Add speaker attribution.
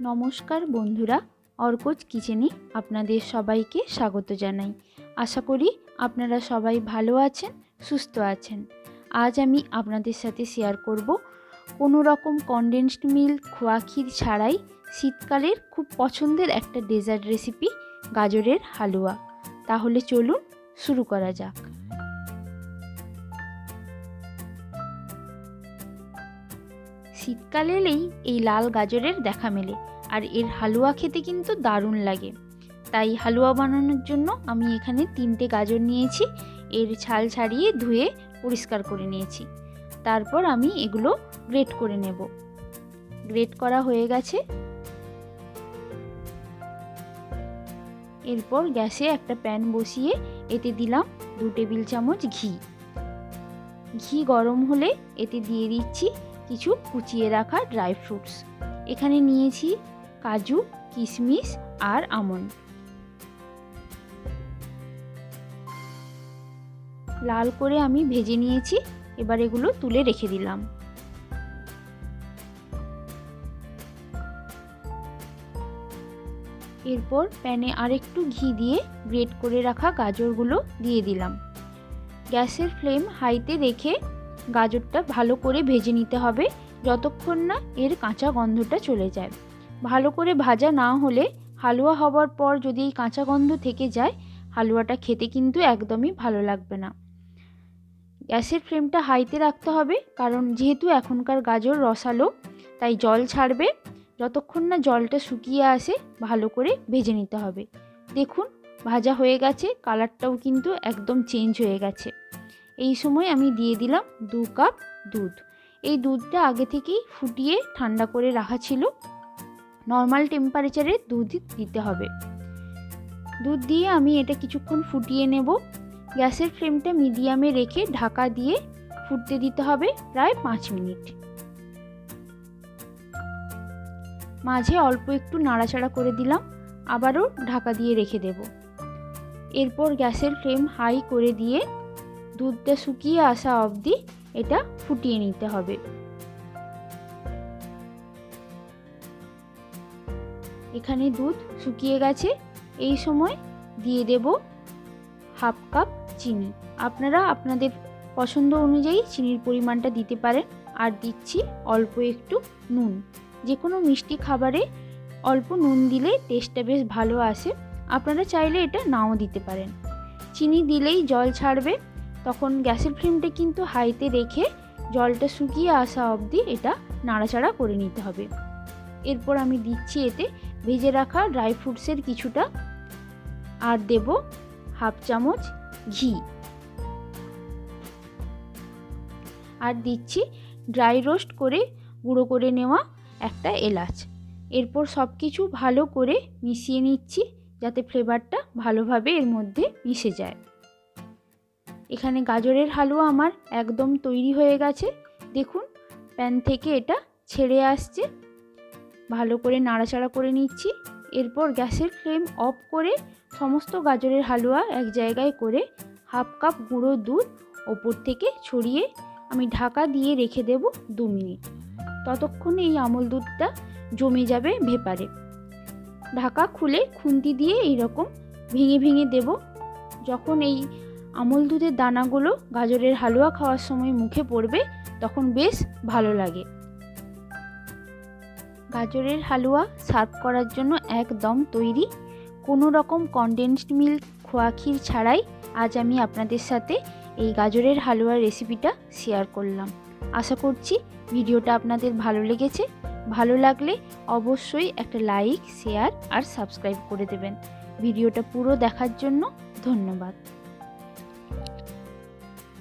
Speaker 1: নমস্কার বন্ধুরা, অর্কজ কিচেনে আপনাদের সবাইকে স্বাগত জানাই। আশা করি আপনারা সবাই ভালো আছেন, সুস্থ আছেন। আজ আমি আপনাদের সাথে শেয়ার করব কোনো রকম কনডেন্সড মিল্ক খোয়া ক্ষীর ছাড়াই শীতকালের খুব পছন্দের একটা ডেজার্ট রেসিপি গাজরের হালুয়া। তাহলে চলুন শুরু করা যাক। শীতকাল এলেই এই লাল গাজরের দেখা মেলে, আর এর হালুয়া খেতে কিন্তু দারুণ লাগে। তাই হালুয়া বানানোর জন্য আমি এখানে তিনটে গাজর নিয়েছি, এর ছাল ছাড়িয়ে ধুয়ে পরিষ্কার করে নিয়েছি। তারপর আমি এগুলো গ্রেট করে নেব। গ্রেট করা হয়ে গেছে। এরপর গ্যাসে একটা প্যান বসিয়ে এতে দিলাম দু টেবিল চামচ ঘি। ঘি গরম হলে এতে দিয়ে দিচ্ছি কিছু কুচিয়ে রাখা ড্রাই ফ্রুটস। এখানে নিয়েছি কাজু কিশমিশ আর আমন্ড। লাল করে আমি ভেজে নিয়েছি, এবার এগুলো তুলে রেখে দিলাম। এরপর প্যানে আরেকটু ঘি দিয়ে গ্রেট করে রাখা গাজরগুলো দিয়ে দিলাম। গ্যাসের ফ্লেম হাইতে রেখে গাজরটা ভালো করে ভেজে নিতে হবে যতক্ষণ না এর কাঁচা গন্ধটা চলে যায়। ভালো করে ভাজা না হলে হালুয়া হবার পর যদি এই কাঁচা গন্ধ থেকে যায়, হালুয়াটা খেতে কিন্তু একদমই ভালো লাগবে না। গ্যাসের ফ্লেমটা হাইতে রাখতে হবে কারণ যেহেতু এখনকার গাজর রসালো, তাই জল ছাড়বে। যতক্ষণ না জলটা শুকিয়ে আসে, ভালো করে ভেজে নিতে হবে। দেখুন, ভাজা হয়ে গেছে, কালারটাও কিন্তু একদম চেঞ্জ হয়ে গেছে। এই সময় আমি দিয়ে দিলাম দু কাপ দুধ। এই দুধটা আগে থেকেই ফুটিয়ে ঠান্ডা করে রাখা ছিল। নর্মাল টেম্পারেচারে দুধ দিতে হবে। দুধ দিয়ে আমি এটা কিছুক্ষণ ফুটিয়ে নেব। গ্যাসের ফ্লেমটা মিডিয়ামে রেখে ঢাকা দিয়ে ফুটতে দিতে হবে প্রায় পাঁচ মিনিট। মাঝে অল্প একটু নাড়াচাড়া করে দিলাম, আবারও ঢাকা দিয়ে রেখে দেব। এরপর গ্যাসের ফ্লেম হাই করে দিয়ে দুধটা শুকিয়ে আসা অবধি এটা ফুটিয়ে নিতে হবে। এখানে দুধ শুকিয়ে গেছে। এই সময় দিয়ে দেব হাফ কাপ চিনি। আপনারা আপনাদের পছন্দ অনুযায়ী চিনির পরিমাণটা দিতে পারেন। আর দিচ্ছি অল্প একটু নুন। যে কোনো মিষ্টি খাবারে অল্প নুন দিলে টেস্টটা বেশ ভালো আসে। আপনারা চাইলে এটা নাও দিতে পারেন। চিনি দিলেই জল ছাড়বে। তখন গ্যাসের ফ্লেমটা কিন্তু হাইতে রেখে জলটা শুকিয়ে আসা অবধি এটা নাড়াচাড়া করে নিতে হবে। এরপর আমি দিচ্ছি এতে ভেজে রাখা ড্রাই ফ্রুটসের কিছুটা আর দেব হাফ চামচ ঘি। আর দিচ্ছি ড্রাই রোস্ট করে গুঁড়ো করে নেওয়া একটা এলাচ। এরপর সব কিছু ভালো করে মিশিয়ে নিচ্ছি যাতে ফ্লেভারটা ভালোভাবে এর মধ্যে মিশে যায়। এখানে গাজরের হালুয়া আমার একদম তৈরি হয়ে গেছে। দেখুন, প্যান থেকে এটা ছেড়ে আসছে। ভালো করে নাড়াচাড়া করে নিচ্ছি। এরপর গ্যাসের ফ্লেম অফ করে সমস্ত গাজরের হালুয়া এক জায়গায় করে হাফ কাপ গুঁড়ো দুধ ওপর থেকে ছড়িয়ে আমি ঢাকা দিয়ে রেখে দেব দু মিনিট। ততক্ষণে এই আমল দুধটা জমে যাবে ভেপারে। ঢাকা খুলে খুন্তি দিয়ে এইরকম ভেঙে ভেঙে দেব। যখন এই আমল দুধের দানাগুলো গাজরের হালুয়া খাওয়ার সময় মুখে পড়বে, তখন বেশ ভালো লাগে। গাজরের হালুয়া সার্ভ করার জন্য একদম তৈরি। কোনো রকম কনডেন্সড মিল্ক খোয়া ক্ষীর ছাড়াই আজ আমি আপনাদের সাথে এই গাজরের হালুয়ার রেসিপিটা শেয়ার করলাম। আশা করছি ভিডিওটা আপনাদের ভালো লেগেছে। ভালো লাগলে অবশ্যই একটা লাইক শেয়ার আর সাবস্ক্রাইব করে দেবেন। ভিডিওটা পুরো দেখার জন্য ধন্যবাদ।